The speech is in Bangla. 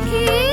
দেখি